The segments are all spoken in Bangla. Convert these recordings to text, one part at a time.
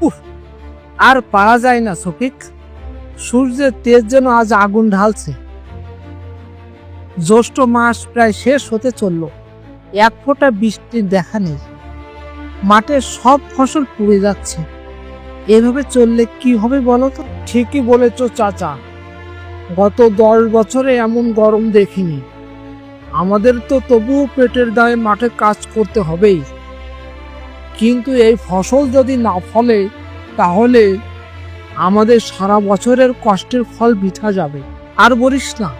উফ আর পারা যায় না সফিক। সূর্যের তেজ যেন আজ আগুন ঢালছে। জ্যৈষ্ঠ মাস প্রায় শেষ হতে চলল। এক ফোঁটা বৃষ্টির দেখা নেই। মাঠে সব ফসল পুড়ে যাচ্ছে। এভাবে চললে কি হবে বলো তো? ঠিকই বলেছ, চাচা। গত দশ বছরে এমন গরম দেখিনি। আমাদের তো তবুও পেটের দায়ে মাঠে কাজ করতে হবেই। কিন্তু এই ফসল যদি না ফলে, তাহলে আমাদের সারা বছরের কষ্টের ফল বৃথা যাবে। আর বলিস না,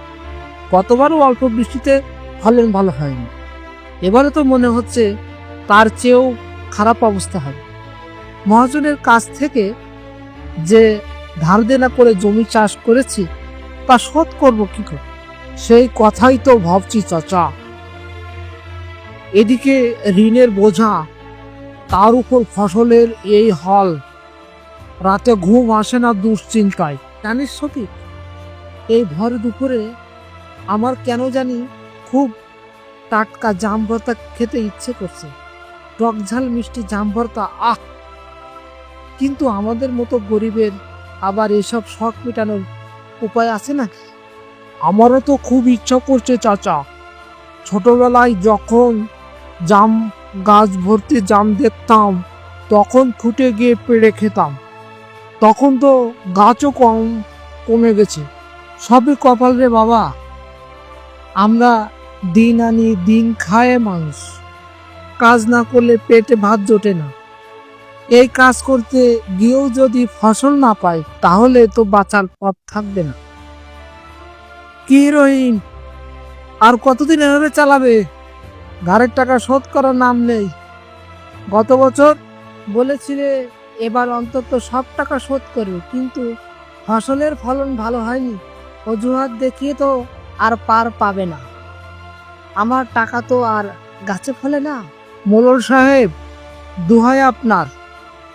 গতবারও অল্প বৃষ্টিতে ফলন ভালো হয়নি। এবারে তো মনে হচ্ছে তার চেয়েও খারাপ অবস্থা হবে। মহাজনের কাছ থেকে যে ধার দেনা করে জমি চাষ করেছি, তা শোধ করব কি করে? সেই কথাই তো ভাবছি, চাচা। এদিকে ঋণের বোঝা তার উপর ফসলের এই হল। রাতে ঘুম আসে না দুশ্চিন্তায়। জানিস সতী এই ভর দুপুরে আমার কেন জানি খুব টাটকা জাম ভর্তা খেতে ইচ্ছে করছে। টক ঝাল, মিষ্টি জাম ভর্তা আহ! কিন্তু আমাদের মতো গরিবের আবার এসব শখ মেটানোর উপায় আছে নাকি? আমারও তো খুব ইচ্ছা করছে, চাচা। ছোটবেলায় যখন জাম, গাছ ভর্তি জাম দেখতাম, তখন ফুটে গিয়ে পেড়ে খেতাম। তখন তো গাছও কম, কমে গেছে। সবই কপাল রে বাবা। আমরা দিন আনি দিন খায় মানুষ। কাজ না করলে পেটে ভাত জোটে না। এই কাজ করতে গিয়েও যদি ফসল না পাই, তাহলে তো বাঁচার পথ থাকবে না। কি রহিম, আর কতদিন এভাবে চালাবে? ঘরের টাকা শোধ করার নাম নেই। গত বছর বলেছিলে এবার অন্তত সব টাকা শোধ করবে, কিন্তু ফসলের ফলন ভালো হয়নি। অজুহাত দেখিয়ে তো আর পার পাবে না। আমার টাকা তো আর গাছে ফলে না। মোলর সাহেব দুহায় আপনার।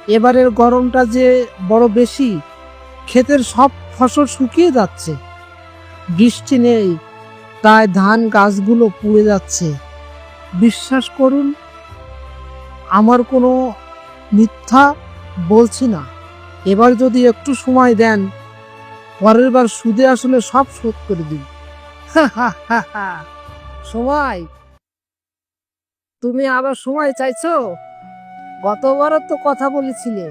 এবারের গরমটা যে বড় বেশি, ক্ষেতের সব ফসল শুকিয়ে যাচ্ছে। বৃষ্টি নেই, তাই ধান গাছগুলো পুড়ে যাচ্ছে। বিশ্বাস করুন, আমার কোনো মিথ্যা বলছি না। এবার যদি একটু সময় দেন, পরের বার সুদে আসলে সব শোধ করে দিন। সময়? তুমি আবার সময় চাইছো? গতবারও তো কথা বলেছিলে,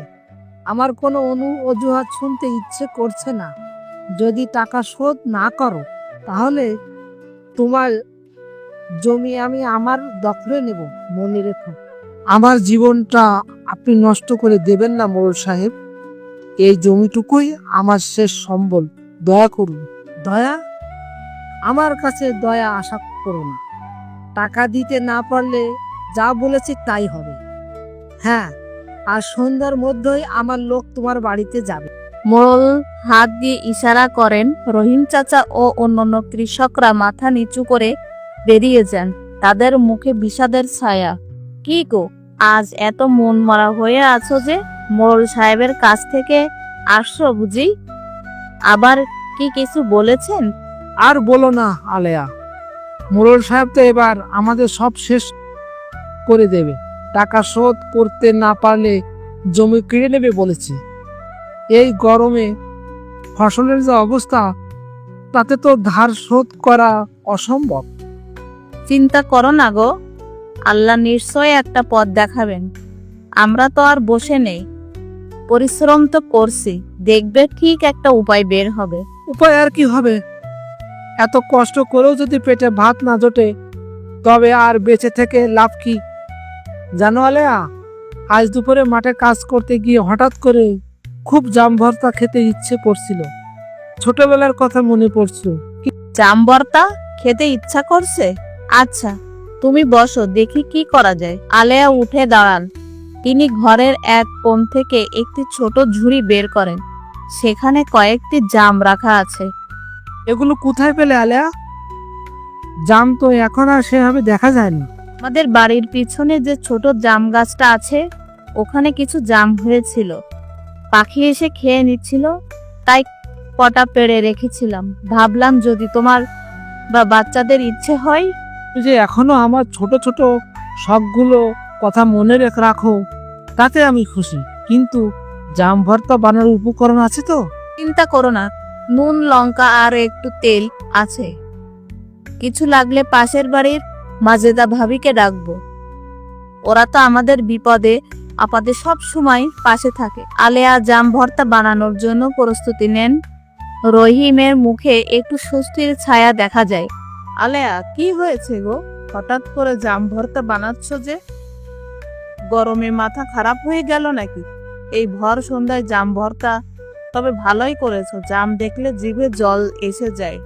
আমার কোনো অনু অজুহাত শুনতে ইচ্ছে করছে না। যদি টাকা শোধ না করো, তাহলে তোমার জমি আমি আমার দখলে নেব, মনে রেখো। আমার জীবনটা আপনি নষ্ট করে দেবেন না মোড়ল সাহেব। এই জমিটুকুই আমার শেষ সম্বল, দয়া করুন। দয়া? আমার কাছে দয়া আশা করো না। টাকা দিতে না পারলে যা বলেছি তাই হবে। হ্যাঁ আর সন্ধ্যার মধ্যেই আমার লোক তোমার বাড়িতে যাবে। মোড়ল হাত দিয়ে ইশারা করেন রহিম চাচা ও অন্যান্য কৃষকরা মাথা নিচু করে বেরিয়ে যান। তাদের মুখে বিষাদের ছায়া। কি গো, আজ এত মন মরা হয়ে আছো যে মোড়ল সাহেবের কাছ থেকে আসছো বুঝি? আবার কি কিছু বলেছেন? আর বলো না, আলেয়া। মোরল সাহেব তো এবার আমাদের সব শেষ করে দেবে। টাকা শোধ করতে না পারলে জমি কিনে নেবে বলেছে। এই গরমে ফসলের যে অবস্থা, তাতে তো ধার শোধ করা অসম্ভব। চিন্তা করো না গো। আল্লাহ নিশ্চয় একটা পথ দেখাবেন। আমরা তো আর বসে নেই। পরিশ্রম তো করছি। দেখবে ঠিক একটা উপায় বের হবে। উপায় আর কি হবে? এত কষ্ট করেও যদি পেটে ভাত না জোটে তবে আর বেঁচে থেকে লাভ কি? জানো আলেয়া আজ দুপুরে মাঠে কাজ করতে গিয়ে হঠাৎ করে খুব জাম ভর্তা খেতে ইচ্ছে করছিল। ছোটবেলার কথা মনে পড়ছিল জামবর্তা খেতে ইচ্ছা করছে? আচ্ছা তুমি বসো দেখি কি করা যায়। আলেয়া উঠে দাঁড়ান। তিনি ঘরের এক কোণ থেকে একটি ছোট ঝুড়ি বের করেন। সেখানে কয়েকটি জাম রাখা আছে। এগুলো কোথায় পেলে আলেয়া? জাম তো এখন আর সেভাবে দেখা যায়নি। আমাদের বাড়ির পিছনে যে ছোট জাম গাছটা আছে ওখানে কিছু জাম হয়েছিল। পাখি এসে খেয়ে নিচ্ছিল তাই কটা পেড়ে রেখেছিলাম। ভাবলাম যদি তোমার বা বাচ্চাদের ইচ্ছে হয় যে এখনও আমার ছোট ছোট শখগুলো কথা মনে রেখে তাতে আমি খুশি। কিন্তু জাম ভর্তা বানানোর উপকরণ আছে তো? চিন্তা করো না। নুন, লঙ্কা আর একটু তেল আছে। কিছু লাগলে পাশের বাড়ির মাজেদা ভাবিকে ডাকবো। ওরা তো আমাদের বিপদে, আপাদে সব সময় পাশে থাকে। আলেয়া জাম ভর্তা বানানোর জন্য প্রস্তুতি নেন। রহিমের মুখে একটু স্বস্তির ছায়া দেখা যায়। আলেয়া, কি হয়েছে গো? হঠাৎ করে জাম ভর্তা বানাচ্ছ যে? গরমে মাথা খারাপ হয়ে গেল নাকি? এই ভর সন্ধ্যায় জাম ভর্তা তবে ভালোই করেছ, জাম দেখলে জিভে জল এসে যায়।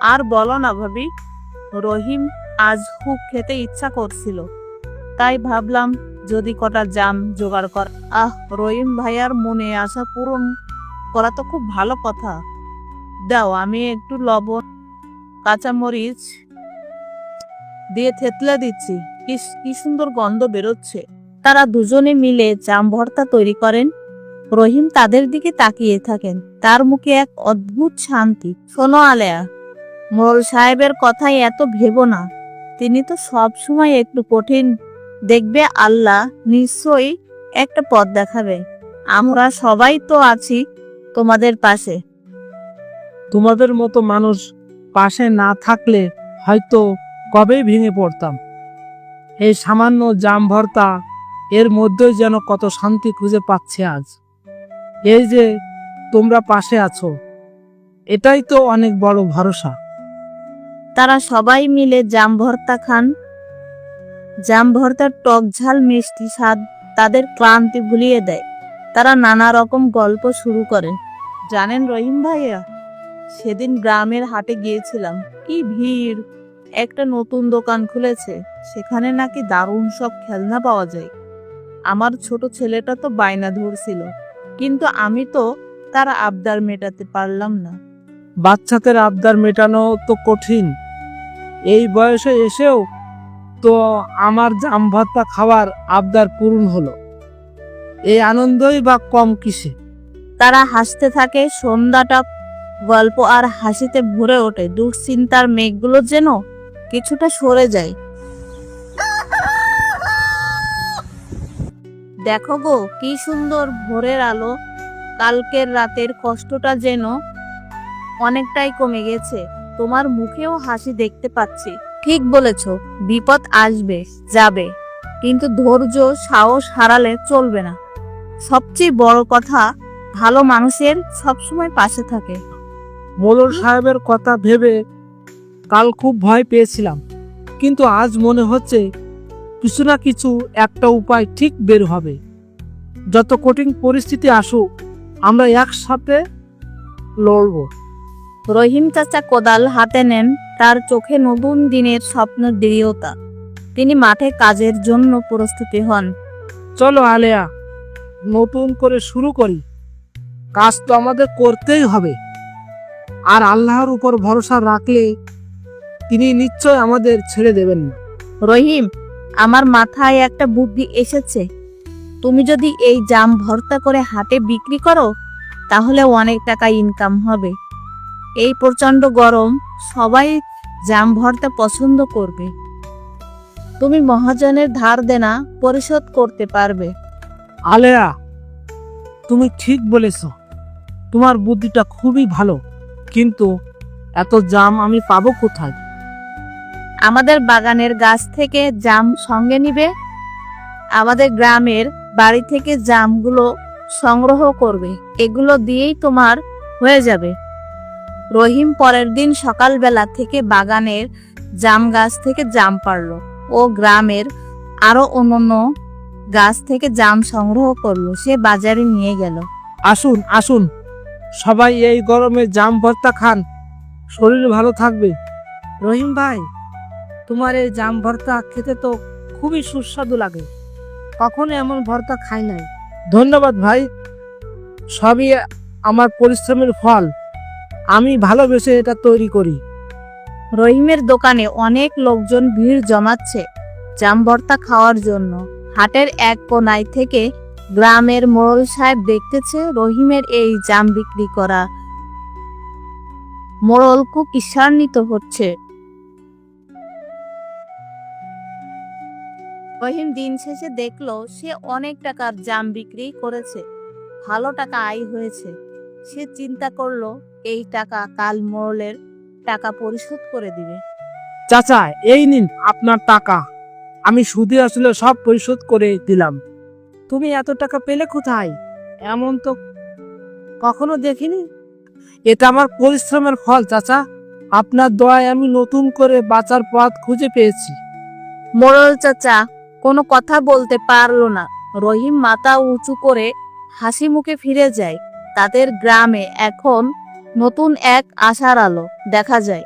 আর বলো না ভাবি, রহিম আজ খুব খেতে ইচ্ছা করছিল। তাই ভাবলাম, যদি কটা জাম জোগাড় কর। আহ, রহিম ভাইয়ার মনে আশা পূরণ করা তো খুব ভালো কথা। দাও, আমি একটু লবণ কাঁচামরিচ দিয়ে থেতলে দিচ্ছি। কি সুন্দর গন্ধ বেরোচ্ছে। তারা দুজনে মিলে জাম ভর্তা তৈরি করেন। রহিম তাদের দিকে তাকিয়ে থাকেন। তার মুখে এক অদ্ভুত শান্তি। শোনো আলেয়া মোল সাহেবের কথাই এত ভেবো না। তিনি তো সব সময় একটু কঠিন। দেখবে আল্লাহ নিশ্চয়ই একটা পথ দেখাবে। আমরা সবাই তো আছি তোমাদের পাশে। তোমাদের মতো মানুষ পাশে না থাকলে হয়তো কবেই ভেঙে পড়তাম। এই সামান্য জাম ভর্তা এর মধ্যেই যেন কত শান্তি খুঁজে পাচ্ছে আজ। এই যে তোমরা পাশে আছো, এটাই তো অনেক বড় ভরসা। তারা সবাই মিলে জাম ভর্তা খান। জাম ভর্তার টক ঝাল, মিষ্টি স্বাদ তাদের ক্লান্তি ভুলিয়ে দেয়। তারা নানা রকম গল্প শুরু করেন। জানেন রহিম ভাইয়া? সেদিন গ্রামের হাটে গিয়েছিলাম। কি ভিড়! একটা নতুন দোকান খুলেছে। সেখানে নাকি দারুণ সব খেলনা পাওয়া যায়। আমার ছোট ছেলেটা তো বায়না ধরছিল কিন্তু আমি তো তার আবদার মেটাতে পারলাম না। বাচ্চাদের আবদার মেটানো তো কঠিন। এই বয়সে এসেও তো আমার জাম ভর্তা খাওয়ার আবদার পূরণ হলো। এই আনন্দই বা কম কিসে? তারা হাসতে থাকে সন্ধ্যাটা গল্প আর হাসিতে ভরে ওঠে। দুশ্চিন্তার মেঘগুলো যেন কিছুটা সরে যায়। দেখো গো, কি সুন্দর ভোরের আলো। কালকের রাতের কষ্টটা যেন অনেকটাই কমে গেছে। তোমার মুখেও হাসি দেখতে পাচ্ছি। ঠিক বলেছ, বিপদ আসবে, যাবে। কিন্তু ধৈর্য, সাহস হারালে চলবে না। সবচেয়ে বড় কথা, ভালো মানুষের সবসময় পাশে থাকে। মোলর সাহেবের কথা ভেবে কাল খুব ভয় পেয়েছিলাম। কিন্তু আজ মনে হচ্ছে কিছু না কিছু একটা উপায় ঠিক বের হবে। যত কঠিন পরিস্থিতি আসুক আমরা একসাথে লড়ব। রহিম চাচা কোদাল হাতে নেন তার চোখে নতুন দিনের স্বপ্ন দৃঢ়তা। তিনি মাঠে কাজের জন্য প্রস্তুতি হন। চলো আলেয়া নতুন করে শুরু করি। কাজ তো আমাদের করতেই হবে। আর আল্লাহর উপর ভরসা রাখলে তিনি নিশ্চয় আমাদের ছেড়ে দেবেন না। রহিম আমার মাথায় একটা বুদ্ধি এসেছে। তুমি যদি এই জাম ভর্তা করে হাটে বিক্রি করো তাহলে অনেক টাকা ইনকাম হবে। এই প্রচণ্ড গরম সবাই জাম ভর্তা পছন্দ করবে। তুমি মহাজনের ধার দেনা পরিশোধ করতে পারবে। আলেয়া তুমি ঠিক বলেছ। তোমার বুদ্ধিটা খুবই ভালো। কিন্তু এত জাম আমি পাবো কোথায়? আমাদের বাগানের গাছ থেকে জাম সঙ্গে নিবে আমাদের গ্রামের বাড়ি থেকে জামগুলো সংগ্রহ করবে এগুলো দিয়েই তোমার হয়ে যাবে। রহিম পরের দিন সকালবেলা থেকে বাগানের জাম গাছ থেকে জাম পারল ও গ্রামের আরও অন্যান্য গাছ থেকে জাম সংগ্রহ করল সে বাজারে নিয়ে গেল। আসুন আসুন। সবাই এই গরমে জাম ভর্তা খান। শরীর ভালো থাকবে। রহিম ভাই, তোমার এই জাম ভর্তা খেতে তো খুবই সুস্বাদু লাগে। কখনো এমন ভর্তা খাই নাই। ধন্যবাদ ভাই, সবই আমার পরিশ্রমের ফল। আমি ভালোবেসে এটা তৈরি করি। রহিমের দোকানে অনেক লোকজন ভিড় জমাচ্ছে জাম ভর্তা খাওয়ার জন্য। হাটের এক কোনায় থেকে গ্রামের মোড়ল সাহেব দেখতেছে রহিমের এই জাম বিক্রি করা। মোড়ল খুব ঈর্ষান্বিত হচ্ছে। রহিম দিন শেষে দেখল সে অনেক টাকার জাম বিক্রি করেছে। ভালো টাকা আয় হয়েছে। সে চিন্তা করল, এই টাকা কাল মোড়লের টাকা পরিশোধ করে দিবে। চাচা, এই নিন আপনার টাকা। আমি সুদে আসলে সব পরিশোধ করে দিলাম। তুমি এত টাকা পেলে কোথায়? এমন তো কখনো দেখিনি। এটা আমার পরিশ্রমের ফল, চাচা। আপনার দয়ায় আমি নতুন করে বাঁচার পথ খুঁজে পেয়েছি। মোড়ল চাচা, কোনো কথা বলতে পারল না। রহিম মাথা উঁচু করে হাসি মুখে ফিরে যায়। তাদের গ্রামে এখন নতুন এক আশার আলো দেখা যায়।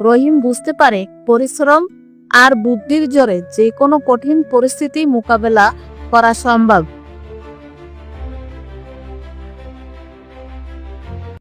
রহিম বুঝতে পারে পরিশ্রম আর বুদ্ধির জোরে যে কোনো কঠিন পরিস্থিতি মোকাবেলা করা সম্ভব।